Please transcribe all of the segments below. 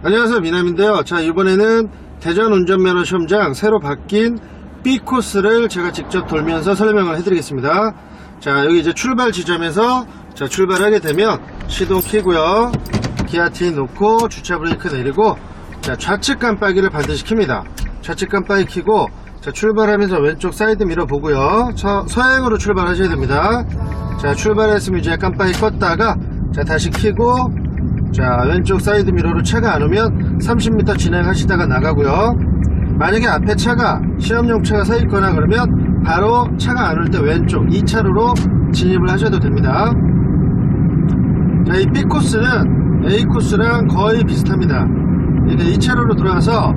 안녕하세요. 미남인데요. 자 이번에는 대전 운전면허 시험장 새로 바뀐 B 코스를 제가 직접 돌면서 설명을 해드리겠습니다. 자 여기 이제 출발 지점에서 자 출발하게 되면 시동 켜고요. 기아티 놓고 주차 브레이크 내리고 자 좌측 깜빡이를 반드시 킵니다. 좌측 깜빡이 켜고 자 출발하면서 왼쪽 사이드 미러 보고요. 서, 서행으로 출발하셔야 됩니다. 자 출발했으면 이제 깜빡이 껐다가 자 다시 켜고 자 왼쪽 사이드 미러로 차가 안 오면 30m 진행하시다가 나가고요. 만약에 앞에 차가 시험용 차가 서 있거나 그러면 바로 차가 안 올 때 왼쪽 2차로로 진입을 하셔도 됩니다. 자이 B 코스는 A 코스랑 거의 비슷합니다. 그러니까 2차로로 들어가서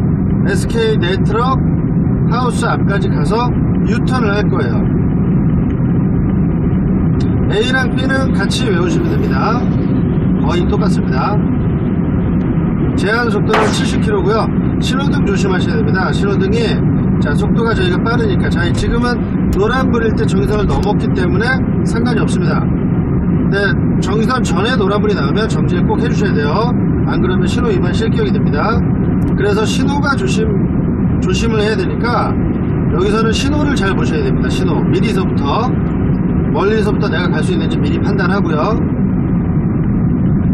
SK 네트럭 하우스 앞까지 가서 U턴을 할 거예요. A랑 B는 같이 외우시면 됩니다 거의 똑같습니다. 제한 속도는 70km고요. 신호등 조심하셔야 됩니다. 신호등이 자 속도가 저희가 빠르니까 자 지금은 노란불일 때 정선을 넘었기 때문에 상관이 없습니다. 근데 정선 전에 노란불이 나오면 정지를 꼭 해주셔야 돼요. 안 그러면 신호 위반 실격이 됩니다. 그래서 신호가 조심 조심을 해야 되니까 여기서는 신호를 잘 보셔야 됩니다. 신호 미리서부터 멀리서부터 내가 갈 수 있는지 미리 판단하고요.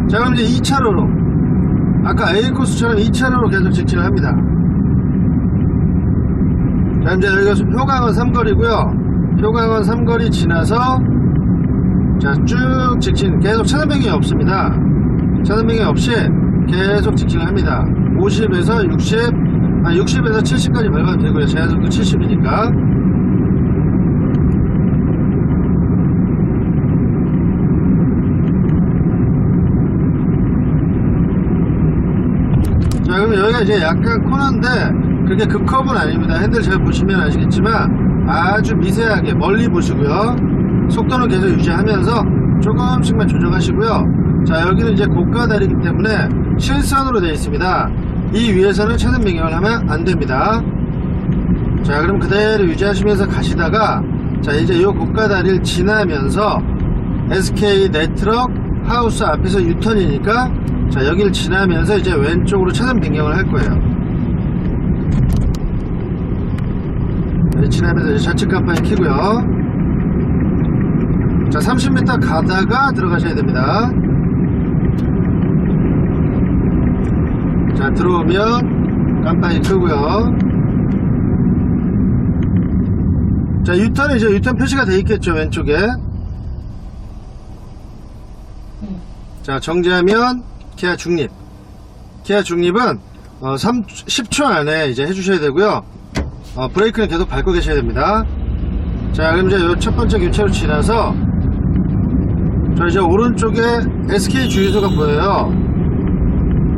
자 그럼 이제 2차로로 아까 A 코스처럼 2차로로 계속 직진을 합니다. 자 이제 여기가 효강원 삼거리고요. 효강원 삼거리 지나서 자쭉 직진 계속 차선 변경이 없습니다. 차선 변경이 없이 계속 직진을 합니다. 50에서 60 아 60에서 70까지 밟아도 되고요. 제한속도 70이니까 자 그럼 여기가 이제 약간 코너인데 그렇게 급커브는 아닙니다. 핸들 잘 보시면 아시겠지만 아주 미세하게 멀리 보시고요. 속도는 계속 유지하면서 조금씩만 조정하시고요. 자 여기는 이제 고가 다리이기 때문에 실선으로 되어 있습니다. 이 위에서는 차선 변경을 하면 안 됩니다. 자 그럼 그대로 유지하시면서 가시다가 자 이제 이 고가 다리를 지나면서 SK 네트럭 하우스 앞에서 유턴이니까 자 여기를 지나면서 이제 왼쪽으로 차선 변경을 할 거예요. 네, 지나면서 이제 좌측 깜빡이 켜고요. 자 30m 가다가 들어가셔야 됩니다. 자 들어오면 깜빡이 끄고요. 자 유턴은 이제 유턴 표시가 돼 있겠죠 왼쪽에. 자 정지하면 기아 중립. 기아 중립은 어, 3, 10초 안에 이제 해주셔야 되고요. 어, 브레이크는 계속 밟고 계셔야 됩니다. 자 그럼 이제 첫 번째 교차로 지나서 저 이제 오른쪽에 SK 주유소가 보여요.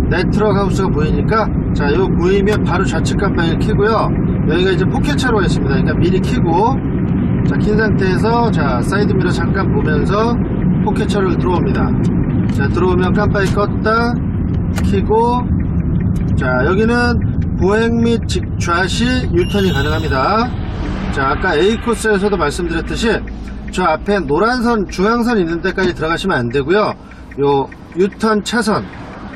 네트럭 하우스가 보이니까 자 이거 보이면 바로 좌측 깜빡이를 켜고요. 여기가 이제 포켓차로가 있습니다. 그러니까 미리 켜고 자킨 상태에서 자 사이드미러 잠깐 보면서 포켓차로를 들어옵니다 자 들어오면 깜빡이 껐다. 켜고. 자 여기는 보행 및 직좌시 유턴이 가능합니다. 자 아까 A 코스에서도 말씀드렸듯이 저 앞에 노란선 중앙선 있는 데까지 들어가시면 안 되고요. 요 유턴 차선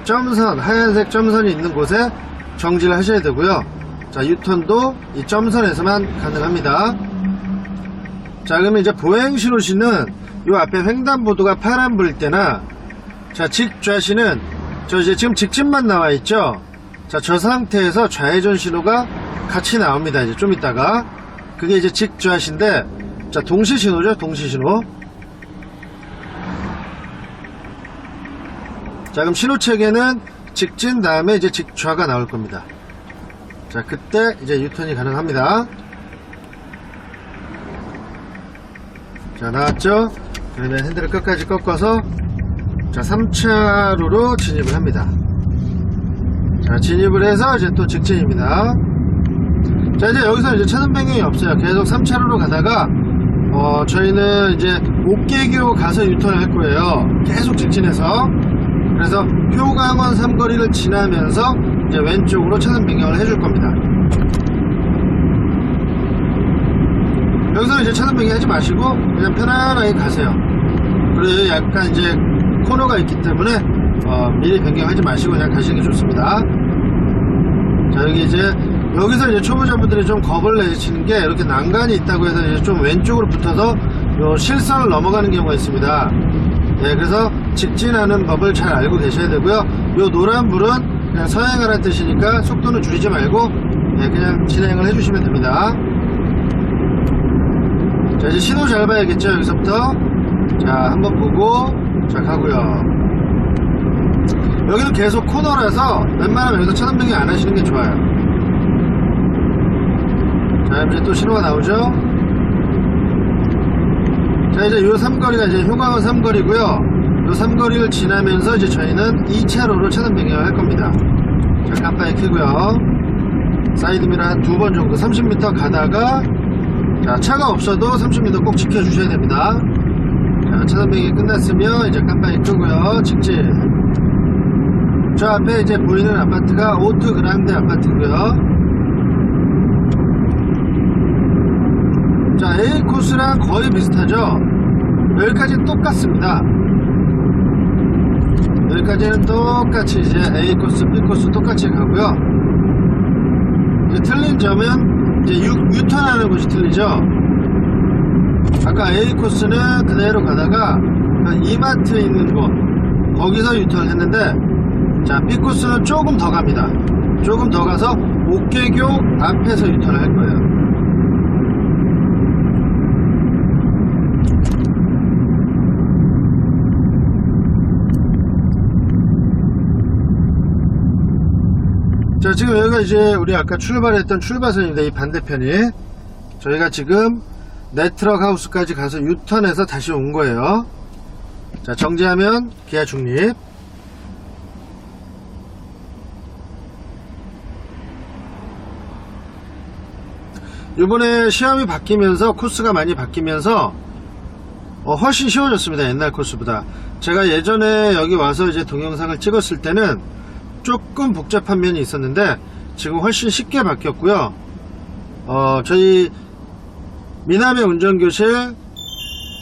점선 하얀색 점선이 있는 곳에 정지를 하셔야 되고요. 자 유턴도 이 점선에서만 가능합니다. 자 그러면 이제 보행 신호시는 요 앞에 횡단보도가 파란불일 때나 자 직좌시는 저 이제 지금 직진만 나와 있죠? 자 저 상태에서 좌회전 신호가 같이 나옵니다. 이제 좀 있다가. 그게 이제 직좌시인데 자 동시 신호죠? 동시 신호. 자 그럼 신호 체계는 직진 다음에 이제 직좌가 나올 겁니다. 자 그때 이제 유턴이 가능합니다. 자 나왔죠? 그러면 핸들을 끝까지 꺾어서 자 3차로로 진입을 합니다. 자 진입을 해서 이제 또 직진입니다. 자 이제 여기서 이제 차선 변경이 없어요. 계속 3차로로 가다가 어 저희는 이제 옥계교 가서 유턴을 할 거예요. 계속 직진해서. 그래서 효강원 삼거리를 지나면서 이제 왼쪽으로 차선 변경을 해줄 겁니다. 여기서 이제 차선 변경 하지 마시고 그냥 편안하게 가세요. 그리고 약간 이제 코너가 있기 때문에 어, 미리 변경하지 마시고 그냥 가시는 게 좋습니다. 자 여기 이제 여기서 이제 초보자분들이 좀 겁을 내시는 게 이렇게 난간이 있다고 해서 이제 좀 왼쪽으로 붙어서 요 실선을 넘어가는 경우가 있습니다. 예, 그래서 직진하는 법을 잘 알고 계셔야 되고요. 요 노란 불은 그냥 서행하라는 뜻이니까 속도는 줄이지 말고 예, 그냥 진행을 해주시면 됩니다. 자 이제 신호 잘 봐야겠죠 여기서부터 자 한번 보고 자 가고요. 여기는 계속 코너라서 웬만하면 여기서 차선 변경 안 하시는 게 좋아요. 자 이제 또 신호가 나오죠? 자 이제 요 삼거리가 이제 효광원 삼거리고요. 요 삼거리를 지나면서 이제 저희는 2차로로 차선 변경을 할 겁니다. 자 깜빡이 켜고요. 사이드미러 한 두 번 정도 30m 가다가 자, 차가 없어도 30m 꼭 지켜주셔야 됩니다. 자, 차선 변경이 끝났으면 이제 깜빡이 끄고요. 직진. 저 앞에 이제 보이는 아파트가 오트 그란데 아파트고요. 자, A 코스랑 거의 비슷하죠? 여기까지 똑같습니다. 여기까지는 똑같이 이제 A 코스, B 코스 똑같이 가고요. 이제 틀린 점은 이제 유, 유턴하는 곳이 틀리죠. 아까 A 코스는 그대로 가다가 그 이마트 있는 곳 거기서 유턴을 했는데 자 B 코스는 조금 더 갑니다. 조금 더 가서 옥계교 앞에서 유턴을 할 거예요. 자 지금 여기가 이제 우리 아까 출발했던 출발선입니다 이 반대편이 저희가 지금 네트럭 하우스까지 가서 유턴해서 다시 온 거예요. 자 정지하면 기아 중립. 이번에 시험이 바뀌면서 코스가 많이 바뀌면서 어, 훨씬 쉬워졌습니다 옛날 코스보다. 제가 예전에 여기 와서 이제 동영상을 찍었을 때는 조금 복잡한 면이 있었는데 지금 훨씬 쉽게 바뀌었고요. 어, 저희 미남의 운전교실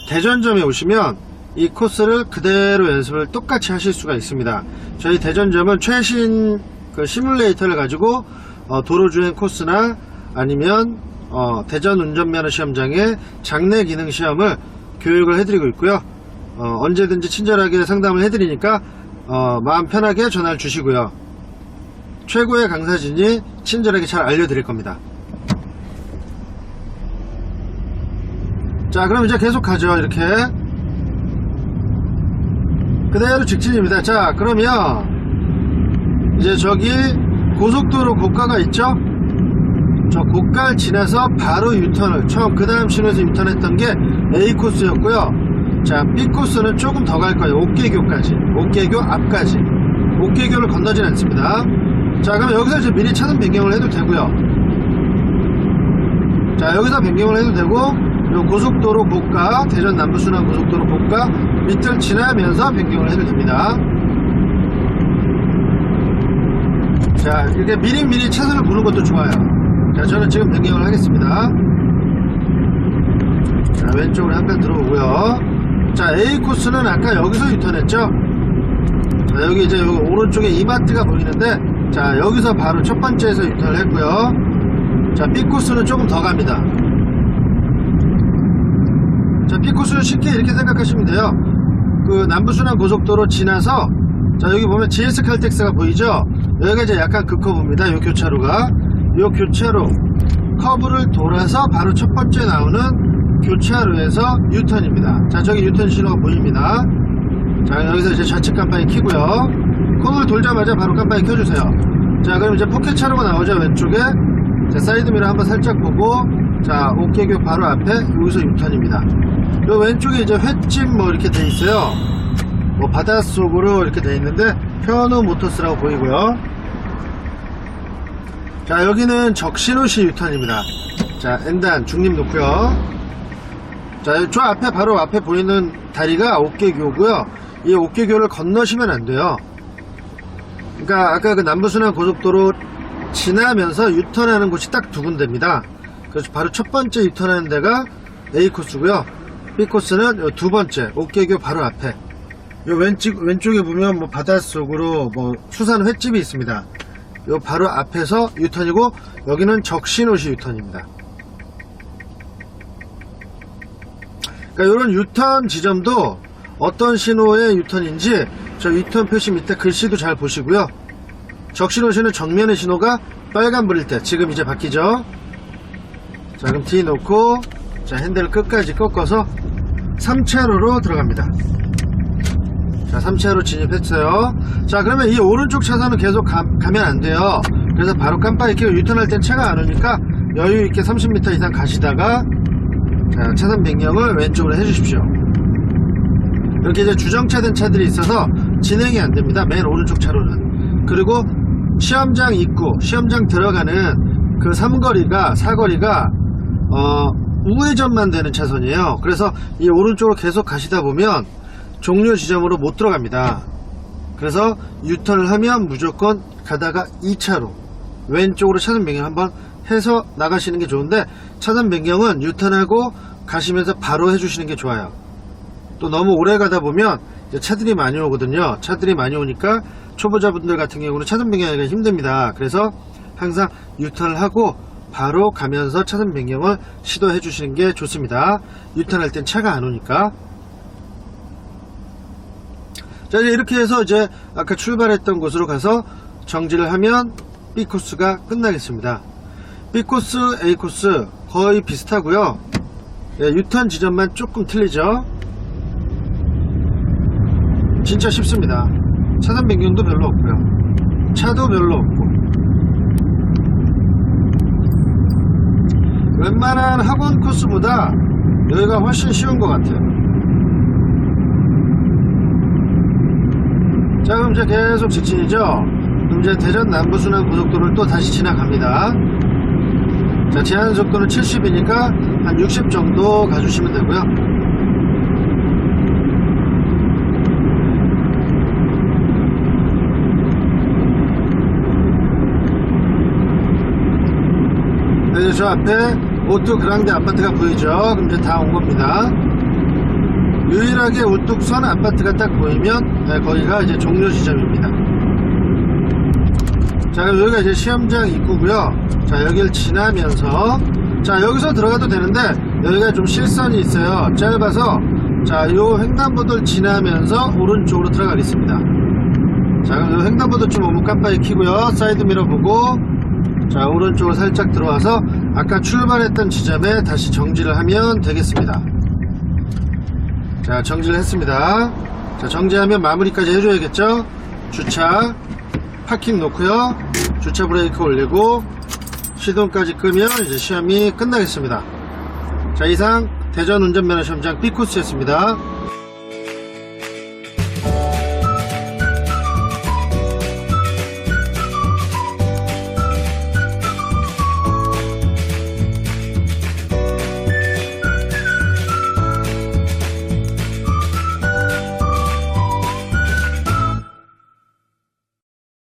대전점에 오시면 이 코스를 그대로 연습을 똑같이 하실 수가 있습니다. 저희 대전점은 최신 그 시뮬레이터를 가지고 어, 도로주행 코스나 아니면 어, 대전 운전면허 시험장의 장내 기능 시험을 교육을 해드리고 있고요. 어, 언제든지 친절하게 상담을 해드리니까 어, 마음 편하게 전화를 주시고요. 최고의 강사진이 친절하게 잘 알려드릴 겁니다. 자, 그럼 이제 계속 가죠. 이렇게. 그대로 직진입니다. 자, 그러면 이제 저기 고속도로 고가가 있죠? 저 고가를 지나서 바로 유턴을 처음 그 다음 신호에서 유턴했던 게 A 코스였고요. 자, B 코스는 조금 더 갈 거예요. 옥계교까지. 옥계교 앞까지. 옥계교를 건너진 않습니다. 자, 그럼 여기서 이제 미리 차선 변경을 해도 되고요. 자, 여기서 변경을 해도 되고, 요 고속도로 고가, 대전 남부순환 고속도로 고가 밑을 지나면서 변경을 해도 됩니다. 자, 이렇게 미리미리 차선을 보는 것도 좋아요. 자, 저는 지금 변경을 하겠습니다. 자, 왼쪽으로 한 칸 들어오고요. 자, A 코스는 아까 여기서 유턴했죠? 자, 여기 이제 여기 오른쪽에 이마트가 보이는데, 자, 여기서 바로 첫 번째에서 유턴을 했고요. 자, B 코스는 조금 더 갑니다. 자, B 코스는 쉽게 이렇게 생각하시면 돼요. 그 남부순환 고속도로 지나서, 자, 여기 보면 GS 칼텍스가 보이죠? 여기가 이제 약간 급커브입니다. 요 교차로가. 요 교차로, 커브를 돌아서 바로 첫 번째 나오는 교차로에서 유턴입니다. 자, 저기 유턴 신호가 보입니다. 자, 여기서 이제 좌측 깜빡이 켜고요. 코너를 돌자마자 바로 깜빡이 켜주세요. 자, 그럼 이제 포켓 차로가 나오죠, 왼쪽에. 자, 사이드미러 한번 살짝 보고, 자, 옥계교 바로 앞에 여기서 유턴입니다. 요 왼쪽에 이제 횟집 뭐 이렇게 돼 있어요. 뭐 바닷속으로 이렇게 돼 있는데, 현우 모터스라고 보이고요. 자, 여기는 적신호시 유턴입니다. 자, 엔단 중립 놓고요. 자, 저 앞에 바로 앞에 보이는 다리가 옥계교고요. 이 옥계교를 건너시면 안 돼요. 그러니까 아까 그 남부순환 고속도로 지나면서 유턴하는 곳이 딱 두 군데입니다. 그래서 바로 첫 번째 유턴하는 데가 A 코스고요. B 코스는 요두 번째 옥계교 바로 앞에 요 왼쪽, 왼쪽에 보면 뭐 바닷속으로 뭐 수산 횟집이 있습니다. 요 바로 앞에서 유턴이고 여기는 적신호시 유턴입니다. 그러니까 이런 유턴 지점도 어떤 신호의 유턴인지 저 유턴 표시 밑에 글씨도 잘 보시고요. 적신호시는 정면의 신호가 빨간불일 때 지금 이제 바뀌죠. 자 그럼 D 놓고 자 핸들을 끝까지 꺾어서 3차로로 들어갑니다. 자 3차로 진입했어요. 자 그러면 이 오른쪽 차선은 계속 가, 면 안 돼요. 그래서 바로 깜빡이 켜고 유턴할 땐 차가 안 오니까 여유 있게 30m 이상 가시다가 자, 차선 변경을 왼쪽으로 해주십시오. 이렇게 이제 주정차된 차들이 있어서 진행이 안 됩니다. 맨 오른쪽 차로는. 그리고 시험장 입구, 시험장 들어가는 그 삼거리가, 사거리가, 어, 우회전만 되는 차선이에요. 그래서 이 오른쪽으로 계속 가시다 보면 종료 지점으로 못 들어갑니다. 그래서 유턴을 하면 무조건 가다가 2차로 왼쪽으로 차선 변경 한번 해서 나가시는 게 좋은데 차선 변경은 유턴하고 가시면서 바로 해주시는 게 좋아요. 또 너무 오래 가다 보면 차들이 많이 오거든요. 차들이 많이 오니까 초보자분들 같은 경우는 차선 변경하기가 힘듭니다. 그래서 항상 유턴을 하고 바로 가면서 차선 변경을 시도해 주시는 게 좋습니다. 유턴할 땐 차가 안 오니까. 자, 이제 이렇게 해서 이제 아까 출발했던 곳으로 가서 정지를 하면 B 코스가 끝나겠습니다. B 코스, A 코스 거의 비슷하고요. 예, 유턴 지점만 조금 틀리죠. 진짜 쉽습니다. 차선 변경도 별로 없고요. 차도 별로 없고. 웬만한 학원 코스보다 여기가 훨씬 쉬운 것 같아요. 자, 그럼 이제 계속 직진이죠? 그럼 이제 대전 남부순환 고속도로를 또 다시 지나갑니다. 자, 제한 속도는 70이니까 한 60 정도 가주시면 되고요. 저 앞에 오뚜 그랑데 아파트가 보이죠? 그럼 이제 다 온 겁니다. 유일하게 우뚝선 아파트가 딱 보이면 네, 거기가 이제 종료 지점입니다. 자 그럼 여기가 이제 시험장 입구고요 자 여기를 지나면서 자 여기서 들어가도 되는데 여기가 좀 실선이 있어요 짧아서 자요 횡단보도를 지나면서 오른쪽으로 들어가겠습니다 자 그럼 요 횡단보도 좀 오면 깜빡이 켜고요 사이드 미러 보고 자 오른쪽으로 살짝 들어와서 아까 출발했던 지점에 다시 정지를 하면 되겠습니다. 자 정지를 했습니다. 자 정지하면 마무리까지 해줘야겠죠? 주차 파킹 놓고요. 주차 브레이크 올리고 시동까지 끄면 이제 시험이 끝나겠습니다. 자 이상 대전 운전면허 시험장 B코스였습니다